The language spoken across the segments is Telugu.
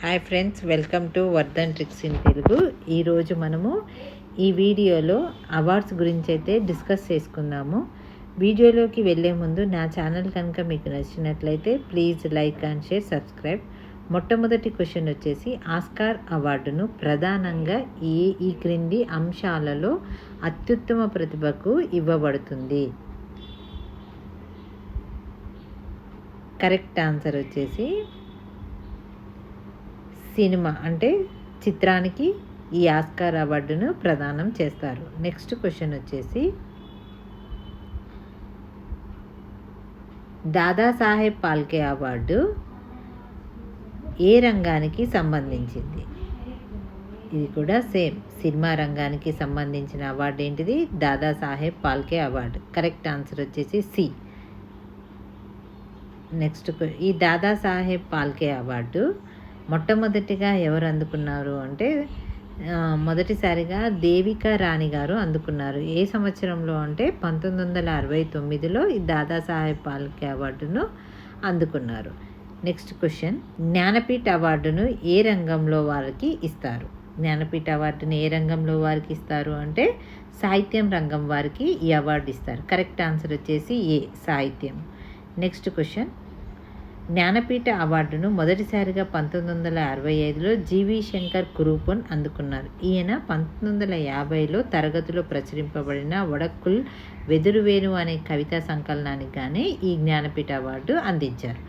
Hi friends welcome to Vardhan tricks in Telugu. ఈరోజు మనము ఈ వీడియోలో అవార్డ్స్ గురించి అయితే డిస్కస్ చేసుకుందాము. వీడియోలోకి వెళ్ళే ముందు నా ఛానల్ కనుక మీకు నచ్చినట్లయితే please like and share subscribe. మొట్టమొదటి క్వశ్చన్ వచ్చేసి ఆస్కార్ అవార్డును ప్రధానంగా ఈ ఈ క్రింది అంశాలలో అత్యుత్తమ ప్రతిభకు ఇవ్వబడుతుంది? కరెక్ట్ ఆన్సర్ వచ్చేసి సినిమా అంటే చిత్రానికి ఈ ఆస్కార్ అవార్డును ప్రదానం చేస్తారు. నెక్స్ట్ క్వశ్చన్ వచ్చేసి దాదాసాహెబ్ పాల్కే అవార్డు ఏ రంగానికి సంబంధించింది? ఇది కూడా సేమ్. సినిమా రంగానికి సంబంధించిన అవార్డు ఏంటిది? Dadasaheb Phalke award. Correct answer వచ్చేసి సి. నెక్స్ట్ ఈ దాదాసాహెబ్ పాల్కే అవార్డు మొట్టమొదటిగా ఎవరు అందుకున్నారు అంటే మొదటిసారిగా దేవికా రాణి గారు అందుకున్నారు. ఏ సంవత్సరంలో అంటే పంతొమ్మిది వందల అరవై తొమ్మిదిలో ఈ దాదాసాహెబ్ పాల్కే అవార్డును అందుకున్నారు. నెక్స్ట్ క్వశ్చన్ జ్ఞానపీఠ అవార్డును ఏ రంగంలో వారికి ఇస్తారు? జ్ఞానపీఠ అవార్డును ఏ రంగంలో వారికి ఇస్తారు అంటే సాహిత్యం రంగం వారికి ఈ అవార్డు ఇస్తారు. కరెక్ట్ ఆన్సర్ వచ్చేసి ఏ సాహిత్యం. నెక్స్ట్ క్వశ్చన్ జ్ఞానపీఠ అవార్డును మొదటిసారిగా పంతొమ్మిది వందల అరవై ఐదులో జీవి శంకర్ కురూపన్ అందుకున్నారు. ఈయన పంతొమ్మిది వందల యాభైలో తరగతిలో ప్రచురింపబడిన వడక్కుల్ వెదురువేణు అనే కవితా సంకలనానికి కానీ ఈ జ్ఞానపీఠ అవార్డు అందించారు.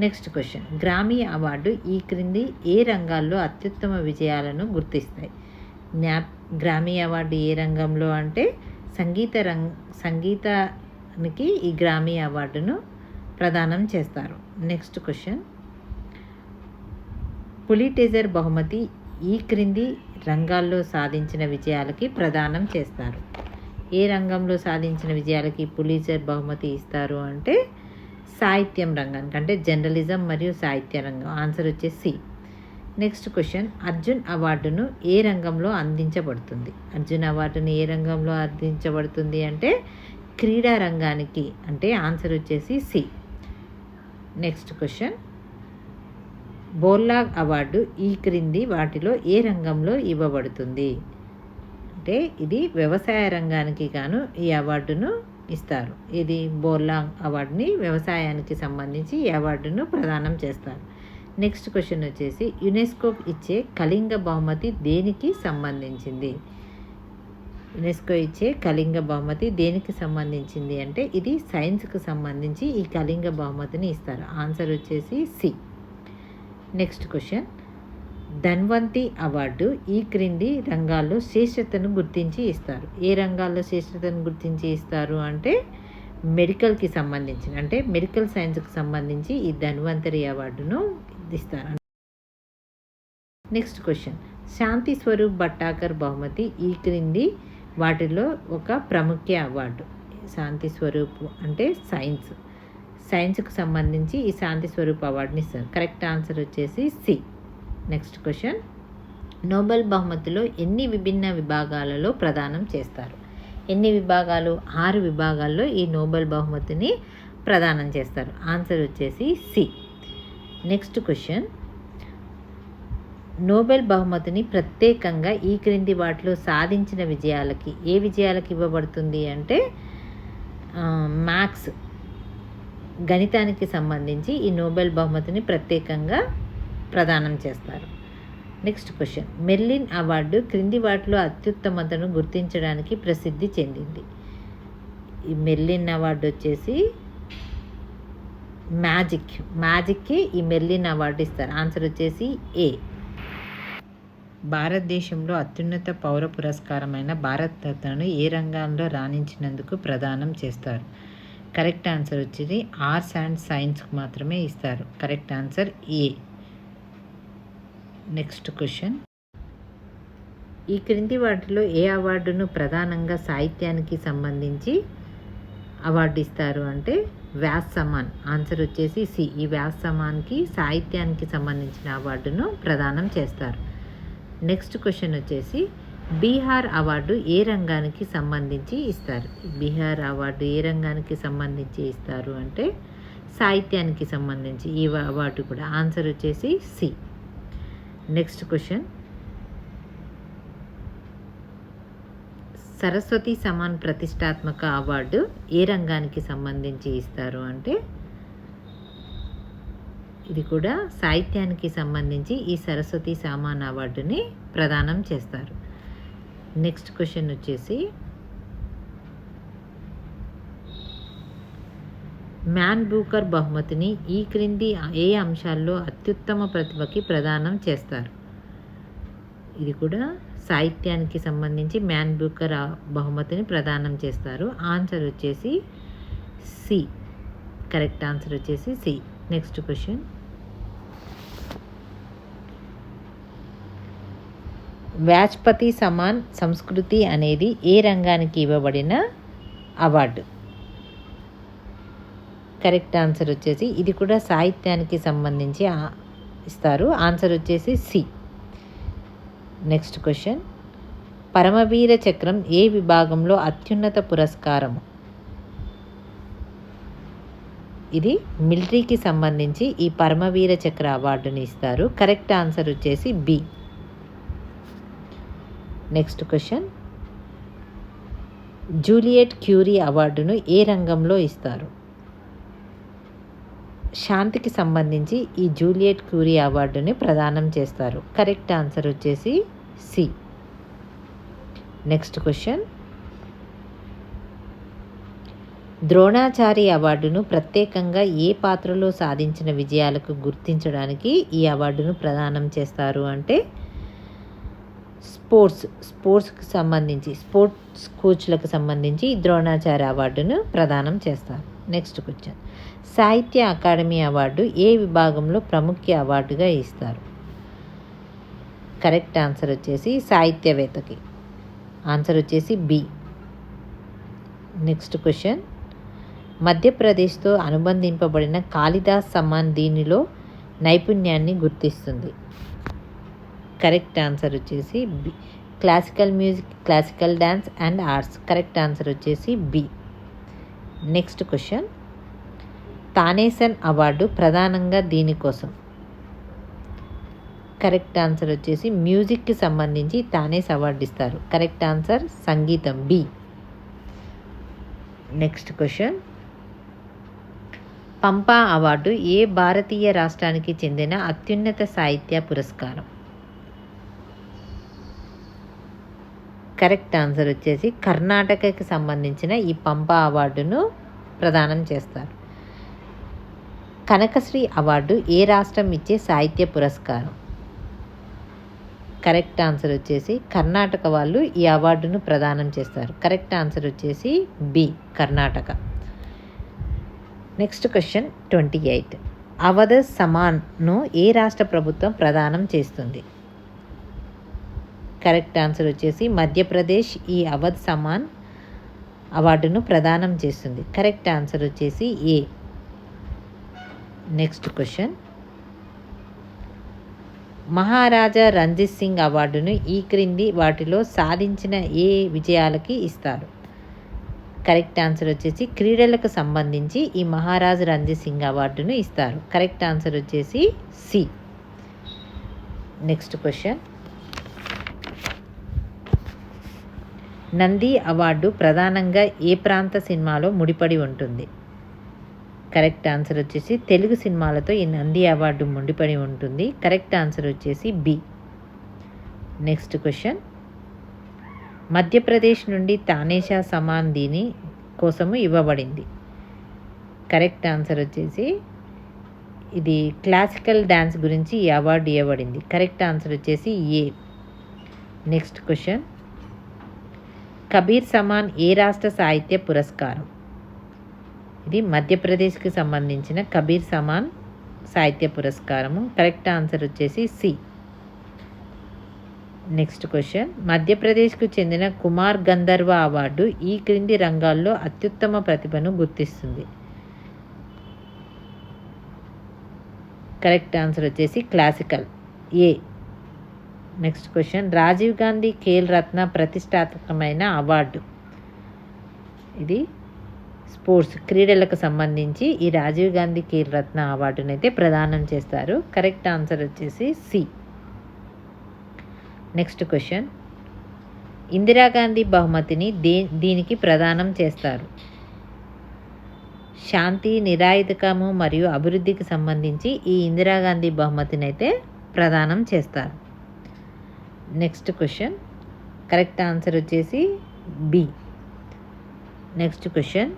Next question. గ్రామీ అవార్డు ఈ క్రింది ఏ రంగాల్లో అత్యుత్తమ విజయాలను గుర్తిస్తాయి? జ్ఞా గ్రామీ అవార్డు ఏ రంగంలో అంటే సంగీత రంగ సంగీతానికి ఈ గ్రామీ అవార్డును ప్రదానం చేస్తారు. నెక్స్ట్ క్వశ్చన్ పులిటేజర్ బహుమతి ఈ క్రింది రంగాల్లో సాధించిన విజయాలకి ప్రదానం చేస్తారు. ఏ రంగంలో సాధించిన విజయాలకి పులిజర్ బహుమతి ఇస్తారు అంటే సాహిత్యం రంగానికి అంటే జర్నలిజం మరియు సాహిత్య రంగం. ఆన్సర్ వచ్చేసి నెక్స్ట్ క్వశ్చన్ అర్జున్ అవార్డును ఏ రంగంలో అందించబడుతుంది? అర్జున్ అవార్డును ఏ రంగంలో అందించబడుతుంది అంటే క్రీడా రంగానికి అంటే ఆన్సర్ వచ్చేసి C. Next question Borlaug award ఈ క్రింది వాటిలో ఏ రంగంలో ఇవ్వబడుతుంది? అంటే ఇది వ్యవసాయ రంగానికి గాను ఈ అవార్డును ఇస్తారు. ఇది బోర్లాంగ్ అవార్డుని వ్యవసాయానికి సంబంధించి ఈ అవార్డును ప్రదానం చేస్తారు. నెక్స్ట్ క్వశ్చన్ వచ్చేసి యునెస్కో ఇచ్చే కళింగ బహుమతి దేనికి సంబంధించింది? యునెస్కో ఇచ్చే కళింగ బహుమతి దేనికి సంబంధించింది అంటే ఇది సైన్స్కి సంబంధించి ఈ కళింగ బహుమతిని ఇస్తారు. ఆన్సర్ వచ్చేసి C. Next question. Dhanvantari award ఈ క్రింది రంగాల్లో శ్రేష్టతను గుర్తించి ఇస్తారు. ఏ రంగాల్లో శ్రేష్టతను గుర్తించి ఇస్తారు అంటే మెడికల్కి సంబంధించిన అంటే మెడికల్ సైన్స్కి సంబంధించి ఈ ధన్వంతరి అవార్డును ఇస్తారు. Next question. శాంతి స్వరూప్ భట్టాకర్ బహుమతి ఈ క్రింది వాటిలో ఒక ప్రముఖ అవార్డు. శాంతి స్వరూపు అంటే సైన్స్. సైన్స్కు సంబంధించి ఈ శాంతి స్వరూప్ అవార్డుని ఇస్తారు కరెక్ట్ ఆన్సర్ వచ్చేసి సి. Next question. నోబెల్ బహుమతిలో ఎన్ని విభిన్న విభాగాలలో ప్రదానం చేస్తారు? ఎన్ని విభాగాలు? ఆరు విభాగాల్లో ఈ నోబెల్ బహుమతిని ప్రదానం చేస్తారు. ఆన్సర్ వచ్చేసి సి. Next question. నోబెల్ బహుమతిని ప్రత్యేకంగా ఈ క్రింది వాటిలో సాధించిన విజయాలకి ఏ విజయాలకి ఇవ్వబడుతుంది అంటే మ్యాథ్స్ గణితానికి సంబంధించి ఈ నోబెల్ బహుమతిని ప్రత్యేకంగా ప్రదానం చేస్తారు. Next question. మెర్లిన్ అవార్డు క్రింది వాటిలో అత్యుత్తమతను గుర్తించడానికి ప్రసిద్ధి చెందింది. ఈ మెర్లిన్ అవార్డు వచ్చేసి మ్యాజిక్. మ్యాజిక్కి ఈ మెర్లిన్ అవార్డు ఇస్తారు. ఆన్సర్ వచ్చేసి ఏ. భారతదేశంలో అత్యున్నత పౌర పురస్కారమైన భారత్ రత్నను ఏ రంగాల్లో రాణించినందుకు ప్రదానం చేస్తారు? కరెక్ట్ ఆన్సర్ వచ్చేది ఆర్ట్స్ అండ్ సైన్స్కు మాత్రమే ఇస్తారు. Correct answer A? Next question. ఈ క్రింది వాటిలో ఏ అవార్డును ప్రధానంగా సాహిత్యానికి సంబంధించి అవార్డు ఇస్తారు అంటే వ్యాస్ సమాన్ ఆన్సర్ వచ్చేసి సి. ఈ వ్యాస్ సమాన్కి సాహిత్యానికి సంబంధించిన అవార్డును ప్రదానం చేస్తారు. నెక్స్ట్ క్వశ్చన్ వచ్చేసి బీహార్ అవార్డు ఏ రంగానికి సంబంధించి ఇస్తారు? బీహార్ అవార్డు ఏ రంగానికి సంబంధించి ఇస్తారు అంటే సాహిత్యానికి సంబంధించి ఈ అవార్డు కూడా. ఆన్సర్ వచ్చేసి C. Next question. Saraswati Samman ప్రతిష్టాత్మక అవార్డు ఏ రంగానికి సంబంధించి ఇస్తారు అంటే ఇది కూడా సాహిత్యానికి సంబంధించి ఈ సరస్వతి సామాన్ అవార్డుని ప్రదానం చేస్తారు. నెక్స్ట్ క్వశ్చన్ వచ్చేసి మ్యాన్ బూకర్ బహుమతిని ఈ క్రింది ఏ అంశాల్లో అత్యుత్తమ ప్రతిభకి ప్రదానం చేస్తారు? ఇది కూడా సాహిత్యానికి సంబంధించి మ్యాన్ బూకర్ బహుమతిని ప్రదానం చేస్తారు. ఆన్సర్ వచ్చేసి సి. కరెక్ట్ ఆన్సర్ వచ్చేసి C. Next question Vachaspati Samman సంస్కృతి అనేది ఏ రంగానికి ఇవ్వబడిన అవార్డు? కరెక్ట్ ఆన్సర్ వచ్చేసి ఇది కూడా సాహిత్యానికి సంబంధించి ఇస్తారు. ఆన్సర్ వచ్చేసి సి. Next question. పరమవీర చక్రం ఏ విభాగంలో అత్యున్నత పురస్కారము? ఇది మిలిటరీకి సంబంధించి ఈ పరమవీర చక్ర అవార్డుని ఇస్తారు. కరెక్ట్ ఆన్సర్ వచ్చేసి B. Next question Juliet Curie అవార్డును ఏ రంగంలో ఇస్తారు? శాంతికి సంబంధించి ఈ జూలియట్ క్యూరీ అవార్డుని ప్రదానం చేస్తారు. కరెక్ట్ ఆన్సర్ వచ్చేసి సి నెక్స్ట్ క్వశ్చన్ ద్రోణాచారి అవార్డును ప్రత్యేకంగా ఏ పాత్రలో సాధించిన విజయాలకు గుర్తించడానికి ఈ అవార్డును ప్రదానం చేస్తారు అంటే స్పోర్ట్స్ స్పోర్ట్స్కి సంబంధించి స్పోర్ట్స్ కోచ్లకు సంబంధించి ద్రోణాచార్య అవార్డును ప్రదానం చేస్తారు. Next question. Sahitya Akademi award ఏ విభాగంలో ప్రముఖ అవార్డుగా ఇస్తారు? కరెక్ట్ ఆన్సర్ వచ్చేసి సాహిత్యవేత్తకి. ఆన్సర్ వచ్చేసి బి. Next question. మధ్యప్రదేశ్తో అనుబంధింపబడిన కాళిదాస్ సమ్మాన్ దీనిలో నైపుణ్యాన్ని గుర్తిస్తుంది. కరెక్ట్ ఆన్సర్ వచ్చేసి B. Classical music classical dance and arts. Correct answer వచ్చేసి B. Next question. Tansen award ప్రధానంగా దీనికోసం కరెక్ట్ ఆన్సర్ వచ్చేసి మ్యూజిక్కి సంబంధించి తానేస్ అవార్డు ఇస్తారు. కరెక్ట్ ఆన్సర్ సంగీతం B. Next question. Pampa award ఏ భారతీయ రాష్ట్రానికి చెందిన అత్యున్నత సాహిత్య పురస్కారం? కరెక్ట్ ఆన్సర్ వచ్చేసి కర్ణాటకకి సంబంధించిన ఈ పంపా అవార్డును ప్రదానం చేస్తారు. కనకశ్రీ అవార్డు ఏ రాష్ట్రం ఇచ్చే సాహిత్య పురస్కారం? కరెక్ట్ ఆన్సర్ వచ్చేసి కర్ణాటక వాళ్ళు ఈ అవార్డును ప్రదానం చేస్తారు. కరెక్ట్ ఆన్సర్ వచ్చేసి B Karnataka. Next question twenty eight. Awadh సమాన్ను ఏ రాష్ట్ర ప్రభుత్వం ప్రదానం చేస్తుంది? కరెక్ట్ ఆన్సర్ వచ్చేసి మధ్యప్రదేశ్ ఈ అవధ్ సమాన్ అవార్డును ప్రదానం చేస్తుంది. కరెక్ట్ ఆన్సర్ వచ్చేసి A. Next question. Maharaja Ranjit Singh అవార్డును ఈ క్రింది వాటిలో సాధించిన ఏ విజయాలకి ఇస్తారు? కరెక్ట్ ఆన్సర్ వచ్చేసి క్రీడలకు సంబంధించి ఈ మహారాజు రంజిత్ సింగ్ అవార్డును ఇస్తారు. కరెక్ట్ ఆన్సర్ వచ్చేసి C. Next question. Nandi award ప్రధానంగా ఏ ప్రాంత సినిమాలో ముడిపడి ఉంటుంది? కరెక్ట్ ఆన్సర్ వచ్చేసి తెలుగు సినిమాలతో ఈ నంది అవార్డు ముడిపడి ఉంటుంది. కరెక్ట్ ఆన్సర్ వచ్చేసి బి. Next question. మధ్యప్రదేశ్ నుండి తానేషా సమాన్ దీని కోసము ఇవ్వబడింది. కరెక్ట్ ఆన్సర్ వచ్చేసి ఇది క్లాసికల్ డ్యాన్స్ గురించి ఈ అవార్డు ఇవ్వబడింది. కరెక్ట్ ఆన్సర్ వచ్చేసి A. Next question. Kabir Samman ఏ రాష్ట్ర సాహిత్య పురస్కారం? ఇది మధ్యప్రదేశ్కి సంబంధించిన కబీర్ సమాన్ సాహిత్య పురస్కారము. కరెక్ట్ ఆన్సర్ వచ్చేసి సి. Next question. మధ్యప్రదేశ్కు చెందిన కుమార్ గంధర్వ అవార్డు ఈ క్రింది రంగాల్లో అత్యుత్తమ ప్రతిభను గుర్తిస్తుంది. కరెక్ట్ ఆన్సర్ వచ్చేసి classical. A. Next question. Rajiv Gandhi Khel Ratna ప్రతిష్టాత్మకమైన అవార్డు. ఇది స్పోర్ట్స్ క్రీడలకు సంబంధించి ఈ రాజీవ్ గాంధీ ఖేల్ రత్న అవార్డునైతే ప్రదానం చేస్తారు. కరెక్ట్ ఆన్సర్ వచ్చేసి సి. Next question. ఇందిరాగాంధీ బహుమతిని దే దీనికి ప్రదానం చేస్తారు. శాంతి నిరాయుధకము మరియు అభివృద్ధికి సంబంధించి ఈ ఇందిరాగాంధీ బహుమతిని అయితే ప్రదానం చేస్తారు. Next question. కరెక్ట్ ఆన్సర్ వచ్చేసి B next question.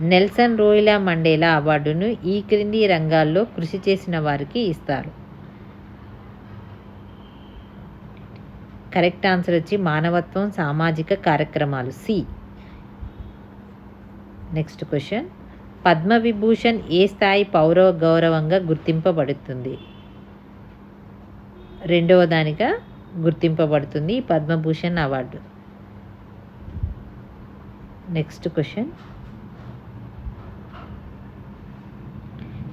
Nelson Rolihlahla Mandela అవార్డును ఈ క్రింది రంగాల్లో కృషి చేసిన వారికి ఇస్తారు. కరెక్ట్ ఆన్సర్ వచ్చి మానవత్వం సామాజిక కార్యక్రమాలు. సి. Next question. పద్మవిభూషణ్ ఏ స్థాయి పౌరవ గౌరవంగా గుర్తింపబడుతుంది? రెండవ దానిగా గుర్తింపబడుతుంది Padma Bhushan award. Next question.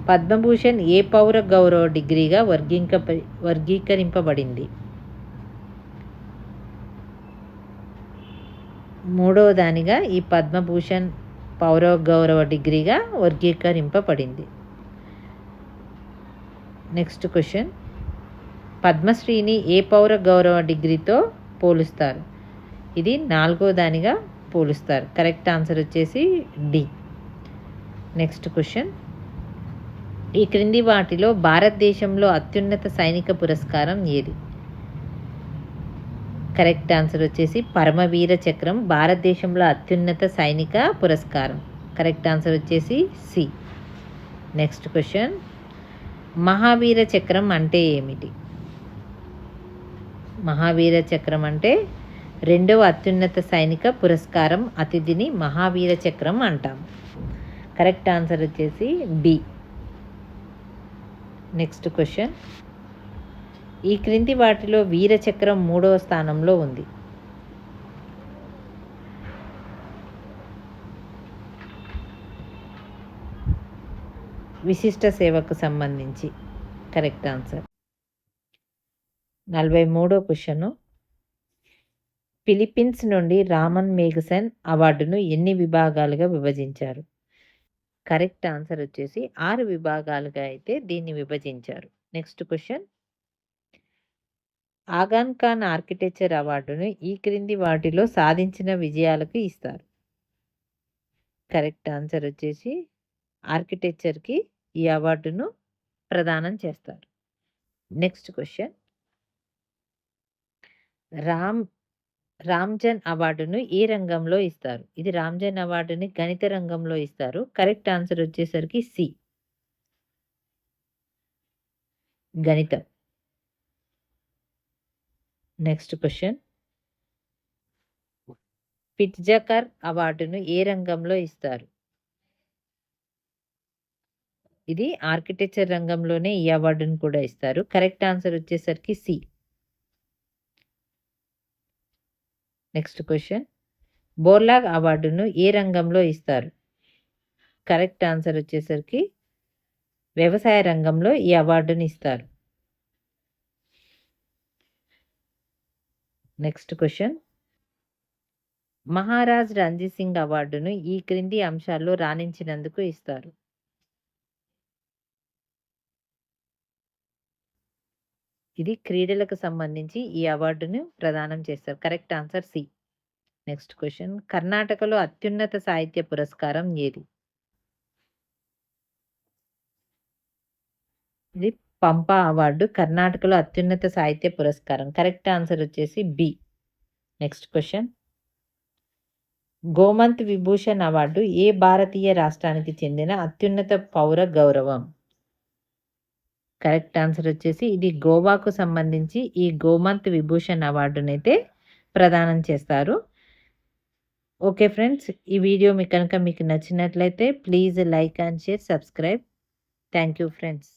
Padma Bhushan ఏ పౌర గౌరవ డిగ్రీగా వర్గీక వర్గీకరింపబడింది? మూడవ దానిగా ఈ పద్మభూషణ్ పౌరగౌరవ డిగ్రీగా వర్గీకరింపబడింది. నెక్స్ట్ క్వశ్చన్ పద్మశ్రీని ఏ పౌర గౌరవ డిగ్రీతో పోలుస్తారు? ఇది నాలుగో దానిగా పోలుస్తారు. కరెక్ట్ ఆన్సర్ వచ్చేసి డి నెక్స్ట్ క్వశ్చన్ ఈ క్రింది వాటిలో భారతదేశంలో అత్యున్నత సైనిక పురస్కారం ఏది? కరెక్ట్ ఆన్సర్ వచ్చేసి పరమవీర చక్రం భారతదేశంలో అత్యున్నత సైనిక పురస్కారం. కరెక్ట్ ఆన్సర్ వచ్చేసి సి. Next question. మహావీర చక్రం అంటే ఏమిటి? మహావీర చక్రం అంటే రెండవ అత్యున్నత సైనిక పురస్కారం అతిథిని మహావీర చక్రం అంటాం. కరెక్ట్ ఆన్సర్ వచ్చేసి బి నెక్స్ట్ క్వశ్చన్. ఈ క్రింది వాటిలో వీరచక్రం మూడవ స్థానంలో ఉంది. విశిష్ట సేవకు సంబంధించి కరెక్ట్ ఆన్సర్. నలభై మూడో క్వశ్చను. ఫిలిప్పీన్స్ నుండి రామన్ మేఘసన్ అవార్డును ఎన్ని విభాగాలుగా విభజించారు? కరెక్ట్ ఆన్సర్ వచ్చేసి ఆరు విభాగాలుగా అయితే దీన్ని విభజించారు. Next question. Aga Khan architecture అవార్డును ఈ క్రింది వాటిలో సాధించిన విజయాలకు ఇస్తారు. కరెక్ట్ ఆన్సర్ వచ్చేసి ఆర్కిటెక్చర్కి ఈ అవార్డును ప్రదానం చేస్తారు. Next question. రామ్ రామ్జన్ అవార్డును ఏ రంగంలో ఇస్తారు? ఇది రామ్జన్ అవార్డుని గణిత రంగంలో ఇస్తారు. కరెక్ట్ ఆన్సర్ వచ్చేసరికి సి. గణితం. నెక్స్ట్ క్వశ్చన్ పిట్జకర్ అవార్డును ఏ రంగంలో ఇస్తారు? ఇది ఆర్కిటెక్చర్ రంగంలోనే ఈ అవార్డును కూడా ఇస్తారు. కరెక్ట్ ఆన్సర్ వచ్చేసరికి సి నెక్స్ట్ క్వశ్చన్ బోర్లాగ్ అవార్డును ఏ రంగంలో ఇస్తారు? కరెక్ట్ ఆన్సర్ వచ్చేసరికి వ్యవసాయ రంగంలో ఈ అవార్డుని ఇస్తారు. నెక్స్ట్ క్వశ్చన్ మహారాజ్ రంజీత్ సింగ్ అవార్డును ఈ క్రింది అంశాల్లో రాణించినందుకు ఇస్తారు. ఇది క్రీడలకు సంబంధించి ఈ అవార్డును ప్రదానం చేస్తారు. Correct answer C next question కర్ణాటకలో అత్యున్నత సాహిత్య పురస్కారం ఏది? ఇది పంప అవార్డు కర్ణాటకలో అత్యున్నత సాహిత్య పురస్కారం. కరెక్ట్ ఆన్సర్ వచ్చేసి B. Next question. Gomant Vibhushan award ఏ భారతీయ రాష్ట్రానికి చెందిన అత్యున్నత పౌర గౌరవం? కరెక్ట్ ఆన్సర్ వచ్చేసి ఇది గోవాకు సంబంధించి ఈ గోమంత్ విభూషణ్ అవార్డునైతే ప్రదానం చేస్తారు. ఓకే ఫ్రెండ్స్ ఈ వీడియో మీకు కనుక మీకు నచ్చినట్లయితే please like and share subscribe. Thank you friends.